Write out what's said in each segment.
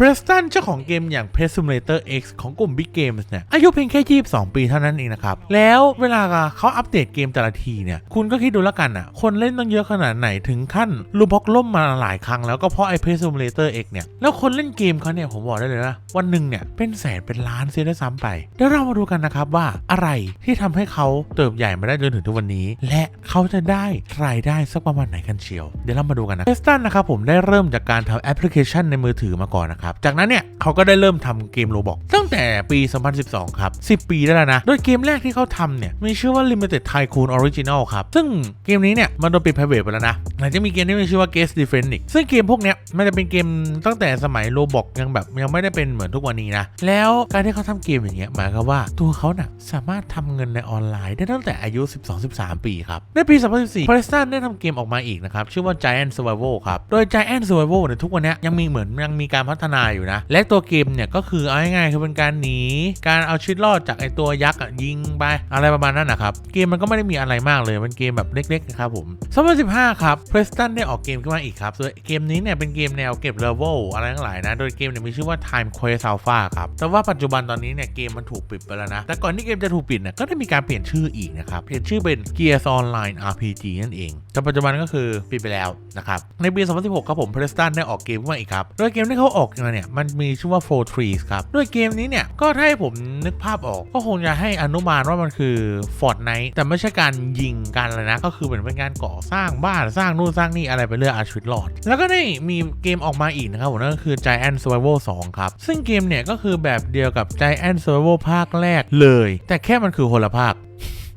เพรสตันเจ้าของเกมอย่าง Pet Simulator X ของกลุ่ม Big Games เนี่ยอายุเพียงแค่ 22 ปีเท่านั้นเองนะครับ แล้วเวลาเขาอัปเดตเกมแต่ละทีเนี่ยคุณก็คิดดูแล้วกันอะ คนเล่นต้องเยอะขนาดไหนถึงขั้นรูบอกล่มมาหลายครั้งแล้วก็เพราะไอ้ Pet Simulator X เนี่ย แล้วคนเล่นเกมเขาเนี่ย ผมบอกได้เลยนะ วันหนึ่งเนี่ย เป็นแสนเป็นล้านเสียด้วยซ้ำไปเดี๋ยวเรามาดูกันนะครับว่าอะไรที่ทำให้เขาเติบใหญ่มาได้จนถึงทุกวันนี้ และเขาจะได้รายได้สักประมาณไหนกันเชียว เดี๋ยวเรามาดูกันนะเทสตันนะครับผมได้เริ่มจากการทำแอปพลิเคชันในมือถือมาก่อนนะครับจากนั้นเนี่ยเขาก็ได้เริ่มทำเกมโรบอกตั้ งแต่ปี 2012 ครับ 10 ปีได้แล้วนะ โดยเกมแรกที่เขาทำเนี่ย มีชื่อว่า Limited Tycoon Original ครับ ซึ่งเกมนี้เนี่ย มันโดนปิด private ไปแล้วนะหลังจากมีเกมที่มีชื่อว่า Guest Defense อีกซึ่งเกมพวกเนี้ยมันจะเป็นเกมตั้งแต่สมัยโรบอกยังแบบยังไม่ได้เป็นเหมือนทุกวันนี้นะ แล้วการที่เขาทำเกมอย่างเงี้ยหมายความว่าตัวเขาน่ะสามารถทำเงินในออนไลน์ได้ตั้งแต่อายุ 12-13 ปีครับ ในปี 2014 p r e s t o n ได้ทำเกมออกมาอีกนะครับ ชื่อว่า Giant Survival ครับ โดย Giant Survival เนี่ยทุกวันนี้ยยังมีเหมือนยังมีการพัฒนาอยู่นะ และตัวเกมเนี่ยก็คือเอาง่ายๆคือเป็นการหนี การเอาชีวิตรอดจากไอตัวยักษ์ยิงไปอะไรประมาณนั้นนะครับ เกมมันก็ไม่ได้มีอะไรมากเลย มันเกมแบบเล็กๆนะครับผม2015 ครับ Preston ได้ออกเกมขึ้นมาอีกครับโดยเกมนี้เนี่ยเป็นเกมแนวเก็บเลเวลอะไรทั้งหลายนะ โดยเกมเนี่ยมีชื่อว่า Time Quest Alpha ครับ แต่ว่าปัจจุบันตอนนี้เนี่ยเกมมันถูกปิดไปแล้วนะ แต่ก่อนที่เกมจะถูกปิดเนี่ยก็ได้มีการเปลี่ยนชื่ออีกนะครับ เปลี่ยนชื่อเป็น Gears Online RPG นั่นเอง แต่ปัจจุบันก็คือปิดไปแล้วนะครับ ในปี 2016 ครับผม Preston ได้ออกเกมขึ้นมาอีกครับ โดยเกมที่เขาออกมาเนี่ยมันมีชื่อว่า Four Trees ครับ โดยเกมนี้เนี่ยก็ถ้าให้ผมนึกภาพออก ก็คงจะให้อนุมานว่ามันคือ Fortnite แต่ไม่ใช่การยิงกันเลยนะ ก็คือเหมือนเป็นการก่อสร้างบ้านสร้างนู่นสร้างนี่อะไรไปเรื่อยอาชีวิตรอด แล้วก็ได้มีเกมออกมาอีกนะครับผมนั่นก็คือ Giant Survival 2 ครับ ซึ่งเกมเนี่ยก็คือแบบเดียวกับ Giant Survival ภาคแรกเลย แต่แค่มันคือคนละภาค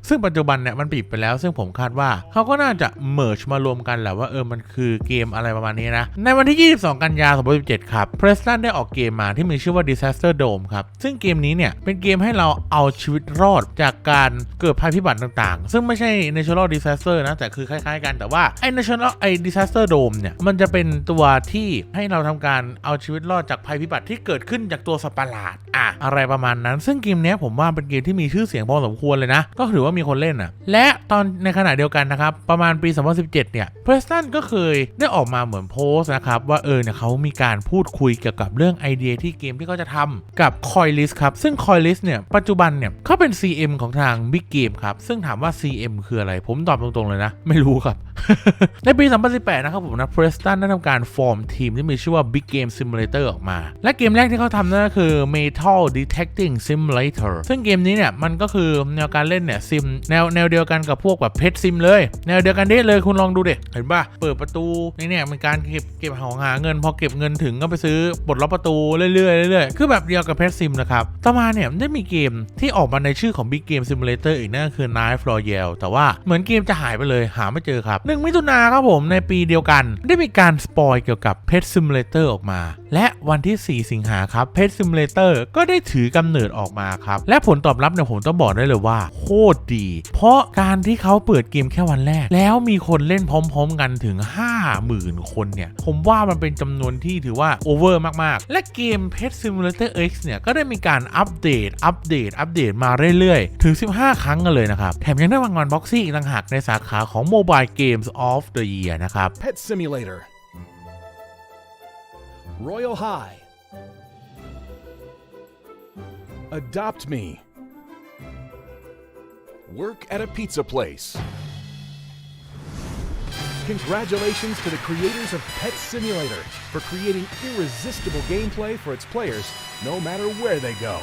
ซึ่งปัจจุบันเนี่ยมันปิดไปแล้ว ซึ่งผมคาดว่าเขาก็น่าจะเมิร์ชมารวมกันแหละว่าเออมันคือเกมอะไรประมาณนี้นะ ในวันที่ 22 กันยายน2017 ครับ Preston ได้ออกเกมมาที่มีชื่อว่า Disaster Dome ครับ ซึ่งเกมนี้เนี่ยเป็นเกมให้เราเอาชีวิตรอดจากการเกิดภัยพิบัติต่างๆ ซึ่งไม่ใช่ natural disaster นะ แต่คือคล้ายๆกันแต่ว่าไอ้ natural ไอ้ disaster dome เนี่ยมันจะเป็นตัวที่ให้เราทำการเอาชีวิตรอดจากภัยพิบัติที่เกิดขึ้นจากตัวสัตว์ประหลาดอะอะไรประมาณนั้น ซึ่งเกมนี้ผมว่าเป็นเกมที่มีชื่อเสียงพอสมควรเลยนะ ก็ถือว่ามีคนเล่นอะและตอนในขณะเดียวกันนะครับ ประมาณปี 2017 เนี่ย Preston ก็เคยได้ออกมาเหมือนโพสต์นะครับ ว่าเออเนี่ยเขามีการพูดคุยเกี่ยวกับเรื่องไอเดียที่เกมที่เขาจะทำกับ Coilist ครับ ซึ่ง Coilist เนี่ย ปัจจุบันเนี่ยเขาเป็น CM ของทาง Big Game ครับ ซึ่งถามว่า CM คืออะไร ผมตอบตรงๆเลยนะ ไม่รู้ครับ ในปี 2018 นะครับผมนะ Preston ได้ทำการฟอร์มทีมที่มีชื่อว่า Big Game Simulator ออกมา และเกมแรกที่เขาทำนั่นก็คือ Metal Detecting Simulator ซึ่งเกมนี้เนี่ยมันก็คือแนวการเล่นเนี่ยซิมแนวแนวเดียวกันกับพวกแบบเพชรซิมเลย แนวเดียวกันเด้เลยคุณลองดูเด็เห็นป่ะเปิดประตูนี่เนี่ยเป็นการเก็บเก็บของหาเงิน พอเก็บเงินถึงก็ไปซื้อปลดล็อกประตูเรื่อยๆเรื่อยๆคือแบบเดียวกับเพชรซิมนะครับต่อมาเนี่ยได้มีเกมที่ออกมาในชื่อของ Big Game Simulator อีกนั่นคือ Knife Royale แต่ว่าเหมือนเกมจะหายไปเลยหาไม่เจอครับหนึ่งมิถุนาครับผมในปีเดียวกัน ได้มีการสปอยเกี่ยวกับ Pet Simulator ออกมา และวันที่ 4 สิงหาครับ Pet Simulator ก็ได้ถือกำเนิดออกมาครับ และผลตอบรับเนี่ยผมต้องบอกได้เลยว่า โคตรดี เพราะการที่เขาเปิดเกมแค่วันแรก แล้วมีคนเล่นพร้อม ๆ กันถึง 50,000 คนเนี่ย ผมว่ามันเป็นจำนวนที่ถือว่าโอเวอร์มากๆ และเกม Pet Simulator X เนี่ย ก็ได้มีการอัปเดต อัปเดต อัปเดตมาเรื่อยๆ ถึง 15 ครั้งกันเลยนะครับ แถมยังได้รางวัลบ็อกซี่อีกต่างหากในสาขาของ Mobile Games of the Year นะครับ Pet Simulator. Royal High. Adopt Me. Work at a pizza place. Congratulations to the creators of Pet Simulator for creating irresistible gameplay for its players no matter where they go.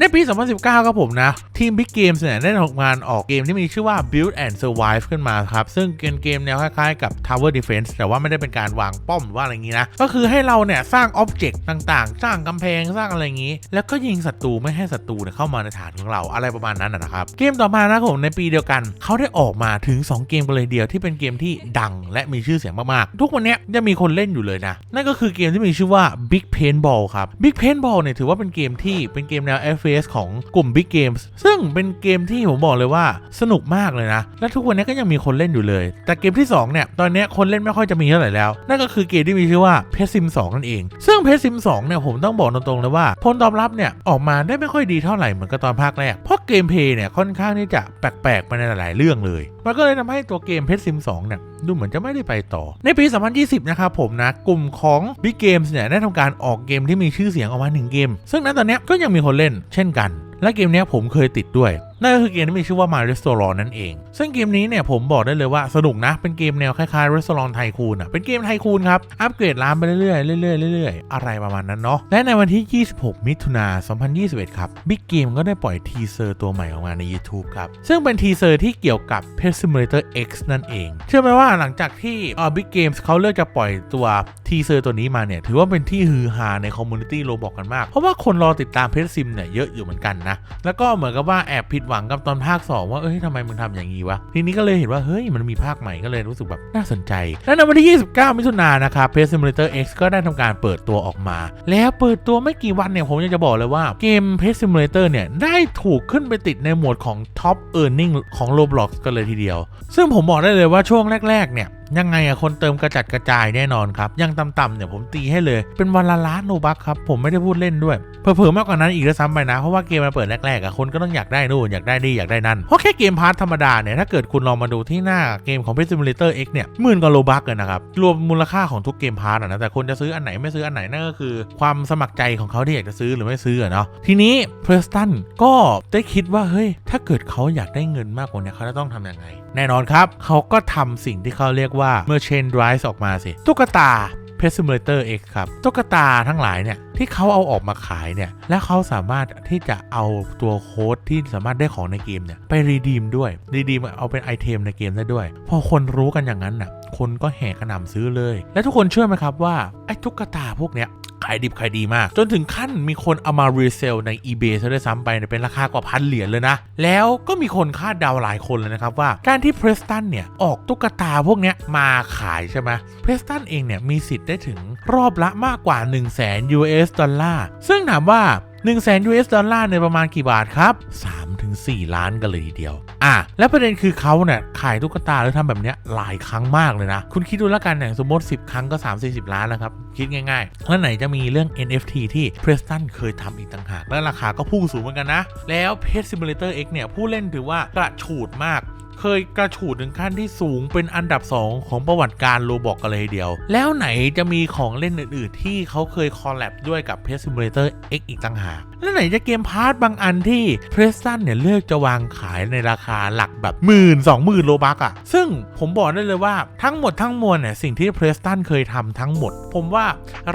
ในปี 2019 ครับผมนะ ทีม Big Games เนี่ยได้ทำงานออกเกมที่มีชื่อว่า Build and Survive ขึ้นมาครับ ซึ่งเป็นเกมแนวคล้ายๆกับ Tower Defense แต่ว่าไม่ได้เป็นการวางป้อมว่าอะไรอย่างนี้นะ ก็คือให้เราเนี่ยสร้างอ็อบเจกต์ต่างๆ สร้างกำแพงสร้างอะไรอย่างนี้ แล้วก็ยิงศัตรูไม่ให้ศัตรูเนี่ยเข้ามาในฐานของเราอะไรประมาณนั้นนะครับเกมต่อมานะครับผมในปีเดียวกันเขาได้ออกมาถึง 2 เกมกันเลยเดียวที่เป็นเกมที่ดังและมีชื่อเสียงมากๆทุกวันนี้ยังมีคนเล่นอยู่เลยนะนั่นก็คือเกมที่มีชื่อว่า Big Paintball ครับ Big Paintball เนี่ยถือว่าเป็นเกมที่เป็นเกมแนว FPS ของกลุ่ม Big Games ซึ่งเป็นเกมที่ผมบอกเลยว่าสนุกมากเลยนะ และทุกวันนี้ก็ยังมีคนเล่นอยู่เลย แต่เกมที่ 2 เนี่ย ตอนนี้คนเล่นไม่ค่อยจะมีเท่าไหร่แล้ว นั่นก็คือเกมที่มีชื่อว่า p e s i m 2 นั่นเอง ซึ่ง p e s i m 2 เนี่ย ผมต้องบอกตรงๆเลยว่าผลตอบรับเนี่ยออกมาได้ไม่ค่อยดีเท่าไหร่เหมือนกับตอนภาคแรก เพราะเกมเพย์เนี่ยค่อนข้างที่จะแปลกๆไปในหลายๆเรื่องเลย มันก็เลยทำให้ตัวเกม p e s i m 2 เนี่ยดูเหมือนจะไม่ได้ไปต่อ ในปี 2020 นะครับผมนะ กลุ่มของ Big Games เนี่ย ได้ทำการออกเกมที่มีชื่อเสียงออกมาหนึ่งเกม ซึ่งณตอนนี้ก็ยังมีคนเล่นเช่นกัน และเกมนี้ผมเคยติดด้วย นั่นก็คือเกมที่มีชื่อว่า My Restaurant นั่นเอง ซึ่งเกมนี้เนี่ยผมบอกได้เลยว่าสนุกนะ เป็นเกมแนวคล้ายๆ Restaurant ไทคูนอะ เป็นเกมไทคูนครับ อัปเกรดร้านไปเรื่อยๆเรื่อยๆเรื่อยๆ อะไรประมาณนั้นเนาะ และในวันที่ 26 มิถุนา 2021 ครับ Big Game ก็ได้ปล่อยทีเซอร์ตัวใหม่ออกมาใน YouTube ครับ ซึ่งเป็นทีเซอร์ที่เกี่ยวกับ Pet Simulator X นั่นเอง เชื่อไหมว่าหลังจากที่เอ่อ Big Games เขาเลือกจะปล่อยตัวทีเซอร์ตัวนี้มาเนี่ย ถือว่าเป็นที่ฮือฮาในคอมมูนิตี้โรบอกกันมาก เพราะว่าคนรอติดตาม Pet Sim เนี่ยเยอะอยู่เหมือนกันนะ แล้วก็เหมือนกับว่าแอบผิดหวังกับตอนภาค 2 ว่าเอ้ยทำไมมึงทำอย่างนี้วะ ทีนี้ก็เลยเห็นว่าเฮ้ยมันมีภาคใหม่ก็เลยรู้สึกแบบน่าสนใจ และในวันที่ 29 มิถุนายนนะครับ Pet Simulator X ก็ได้ทำการเปิดตัวออกมา แล้วเปิดตัวไม่กี่วันเนี่ยผมอยากจะบอกเลยว่าเกม Pet Simulator เนี่ยได้ถูกขึ้นไปติดในหมวดของ Top Earning ของ Roblox กันเลยทีเดียว ซึ่งผมบอกได้เลยว่าช่วงแรกๆเนี่ย ยังไงอะคนเติมกระจัดกระจายแน่นอนครับ ยังต่ำๆเนี่ยผมตีให้เลย เป็นวันละล้านโนบักครับ ผมไม่ได้พูดเล่นด้วยเผลอๆมากกว่านั้นอีกด้วซ้ำไปนะ เพราะว่าเกมมาเปิดแรกๆอะคนก็ต้องอยากได้นู่นอยากได้นี่อยากได้นั่นเพราะแค่เกมพาร์ทธรรมดาเนี่ยถ้าเกิดคุณลองมาดูที่หน้าเกมของ Pet Simulator X เนี่ยหมื่นกว่าโลบักเลยนะครับรวมมูลค่าของทุกเกมพาร์ทอะนะแต่คนจะซื้ออันไหนไม่ซื้ออันไหนนั่นก็คือ ความสมัครใจของเขาที่อยากจะซื้อหรือไม่ซื้อเนาะทีนี้เพรสตันก็ได้คิดว่าเฮ้ยถ้าเกิดเขาอยากได้เงินมากกว่านี้เขาจะต้องทำยังไง แน่นอนครับ เขาก็ทำสิ่งที่เขาเรียกว่า merchandise ออกมาสิ ตุ๊กตา Pet Simulator X ครับ ตุ๊กตาทั้งหลายเนี่ย ที่เขาเอาออกมาขายเนี่ย และเขาสามารถที่จะเอาตัวโค้ดที่สามารถได้ของในเกมเนี่ย ไปรีดีมด้วย รีดีมเอาเป็นไอเทมในเกมได้ด้วย พอคนรู้กันอย่างนั้นน่ะคนก็แห่กระหน่ำซื้อเลย และทุกคนเชื่อไหมครับว่าไอ้ตุ๊กตาพวกเนี้ย ขายดิบขายดีมาก จนถึงขั้นมีคนเอามารีเซลใน eBay ซะด้วยซ้ำไปเป็นราคากว่าพันเหรียญเลยนะ แล้วก็มีคนคาดเดาหลายคนเลยนะครับว่าการที่เพรสตันเนี่ยออกตุ๊กตาพวกเนี้ยมาขายใช่ไหมเพรสตันเองเนี่ยมีสิทธิ์ได้ถึงรอบละมากกว่า 1 0 0 0 0แสน US ดอลลาร์ซึ่งถามว่า 1 0 0 0 0แสน US ดอลลาร์ในประมาณกี่บาทครับ3ถึง4ล้านกันเลยทีเดียว อะ และประเด็นคือเขาเนี่ยขายตุ๊กตาแล้วทำแบบเนี้ยหลายครั้งมากเลยนะ คุณคิดดูแล้วกันอย่างสมมติ 10 ครั้งก็ 3 4 0 ล้านแล้วครับ คิดง่ายๆ แล้วไหนจะมีเรื่อง NFT ที่ Preston เคยทำอีกต่างหาก และราคาก็พุ่งสูงเหมือนกันนะ แล้ว Pet Simulator X เนี่ยผู้เล่นถือว่ากระฉูดมาก เคยกระฉูดถึงขั้นที่สูงเป็นอันดับ 2 ของประวัติการโลบอกกันเลยทีเดียว แล้วไหนจะมีของเล่นอื่น ๆ ที่เขาเคยคอลแลบด้วยกับ Pet Simulator X อีกต่างหากแล้วไหนจะเกมพาร์ทบางอันที่ p r e s t o n เนี่ยเลือกจะวางขายในราคาหลักแบบหมื่นสองหมื่นโลบักอะซึ่งผมบอกได้เลยว่าทั้งหมดทั้งมวลเนี่ยสิ่งที่ p r e s t o n เคยทำทั้งหมด ผมว่า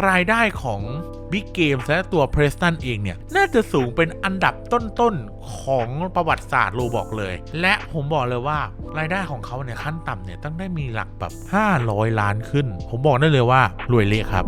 รายได้ของ Big Games และตัว p r e s t o n เองเนี่ย น่าจะสูงเป็นอันดับต้นๆ ของประวัติศาสตร์โลบอกเลย และผมบอกเลยว่ารายได้ของเขาเนี่ยขั้นต่ำเนี่ยต้องได้มีหลักแบบ 500 ล้านขึ้น ผมบอกได้เลยว่ารวยเละครับ